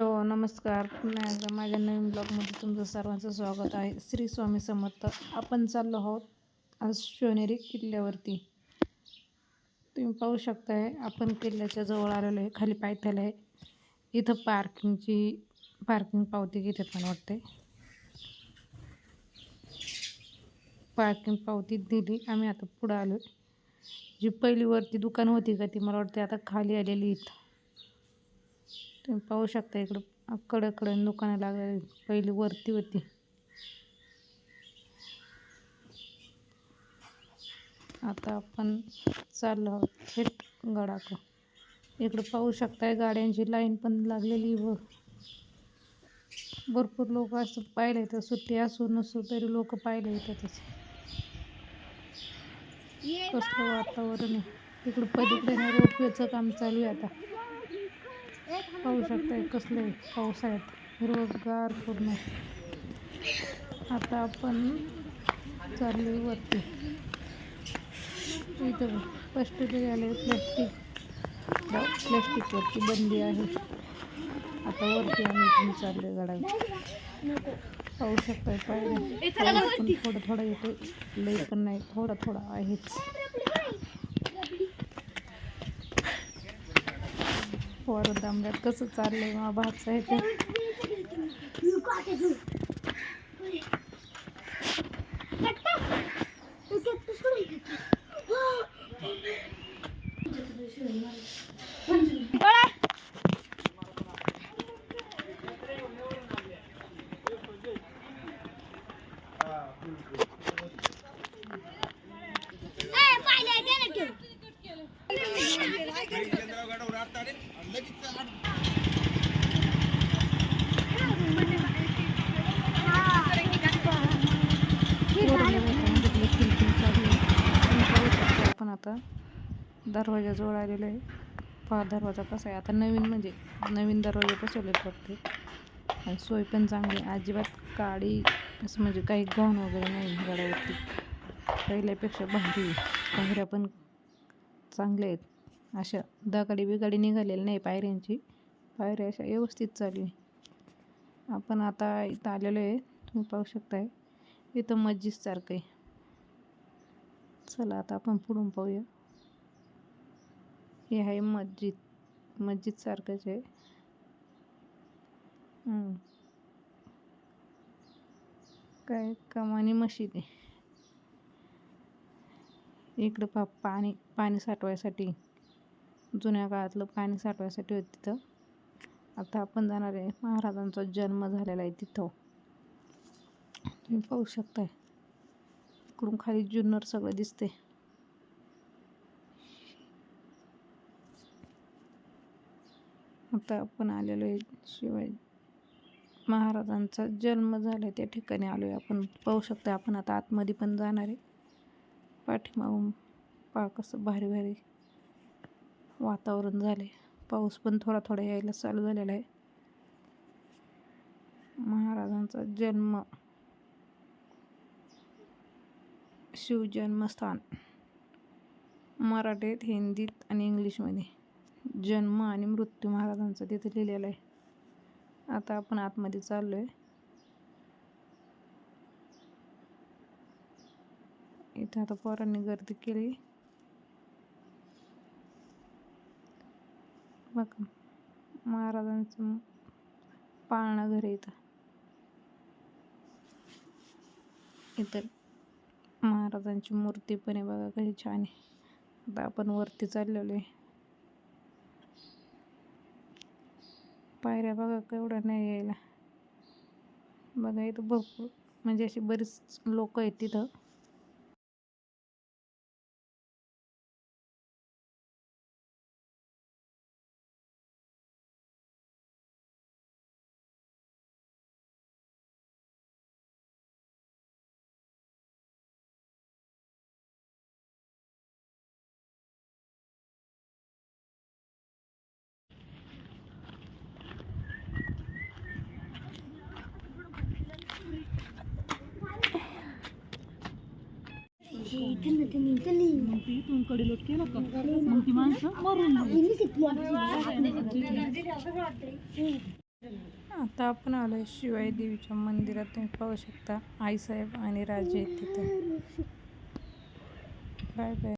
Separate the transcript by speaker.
Speaker 1: हो नमस्कार. पुन्हा एकदा माझ्या नवीन ब्लॉगमध्ये तुमचं सर्वांचं स्वागत आहे. श्री स्वामी समर्थ. आपण चाललो आहोत आज शिवनेरी किल्ल्यावरती. तुम्ही पाहू शकताय आपण किल्ल्याच्या जवळ आलेलो आहे खाली पायथ्याला आहे. इथं पार्किंगची पार्किंग पावती घेते पण वाटते पार्किंग पावती दिली आम्ही आता पुढं आलो जी पहिली वरती दुकान होती का ती मला वाटते आता खाली आलेली इथं. तुम्ही पाहू शकता इकडं कडकडं दुकानं लागलेली पहिली वरती होती. आता आपण चाललो आहोत थेट गडाक इकडं पाहू शकताय गाड्यांची लाईन पण लागलेली व भरपूर लोक असं पाहिलं तर सुट्टी असू नसू तरी लोक पाहिले येतातच कसलं वातावरण आहे. तिकडं पलीकडे रोपवेचं काम चालू आहे आता. पाहू शकताय कसलं आहे पावसाळ्यात. हिरवगार पूर्ण. आता आपण चाललो वरती. इथं स्पष्ट झाले प्लॅस्टिक प्लॅस्टिकवरती बंदी आहे. आता वरती आम्ही इथून चाललो गाडा पाहू शकताय पाऊस पण थोडं थोडं येतो लई पण नाही थोडा थोडा आहेच. वर दांबऱ्यात कसं चाललंय मग भागचं आहे ते. आपण आता दरवाजाजवळ आलेलो आहे. पहा दरवाजा कसा आहे. आता नवीन म्हणजे नवीन दरवाजे बसवले फक्त आणि सोय पण चांगली अजिबात काळी असं म्हणजे काही गहन वगैरे नाही गडावरती. पहिल्यापेक्षा भारी आहे. पायऱ्या पण चांगल्या आहेत. अशा दगाडी बिगाडी निघालेली नाही पायऱ्यांची. पायऱ्या अशा व्यवस्थित चालू आहे आपण आता इथं आलेलो आहे. तुम्ही पाहू शकताय. इथं मस्जिदसारखं आहे. चला आता आपण पुढून पाहूया. हे आहे मस्जिद. मस्जिद सारखंच आहे. काय कमानी मशीद आहे. इकडं पा पाणी पाणी साठवायसाठी. जुन्या काळातलं पाणी साठवायसाठी होतं तिथं. आता आपण जाणार आहे. महाराजांचा जन्म झालेला आहे तिथं. तुम्ही पाहू शकताय. इकडून खाली जुन्नर सगळं दिसते आता आपण आलेलो आहे शिवाय महाराजांचा जन्म झाला त्या ठिकाणी आलो आहे आपण. पाहू शकता आपण आता आतमध्ये पण जाणार आहे. पाठीमागून पा कसं भारी भारी वातावरण झाले पाऊस पण थोडा थोडा यायला चालू झालेला आहे. महाराजांचा जन्म. शिवजन्मस्थान. मराठीत हिंदीत आणि इंग्लिशमध्ये. जन्म आणि मृत्यू महाराजांचा तिथं लिहिलेलं आहे. आता आपण आतमध्ये चाललो आहे इथं आता पोरांनी गर्दी केली. बघा. महाराजांचं पाळणं घर इथं. इथं महाराजांची मूर्ती पण आहे बघा कशी छान आहे. आता आपण वरती चाललेलो आहे. पायऱ्या बघा केवढ्या नाही यायला. बघा इथं भरपूर म्हणजे अशी बरीच लोक आहेत तिथं. मग ती इथून केलं का मग ती माणसं मरून गेली. आता आपण आलोय शिवाय देवीच्या मंदिरात तुम्ही पाहू शकता आईसाहेब आणि राजे तिथे बाय बाय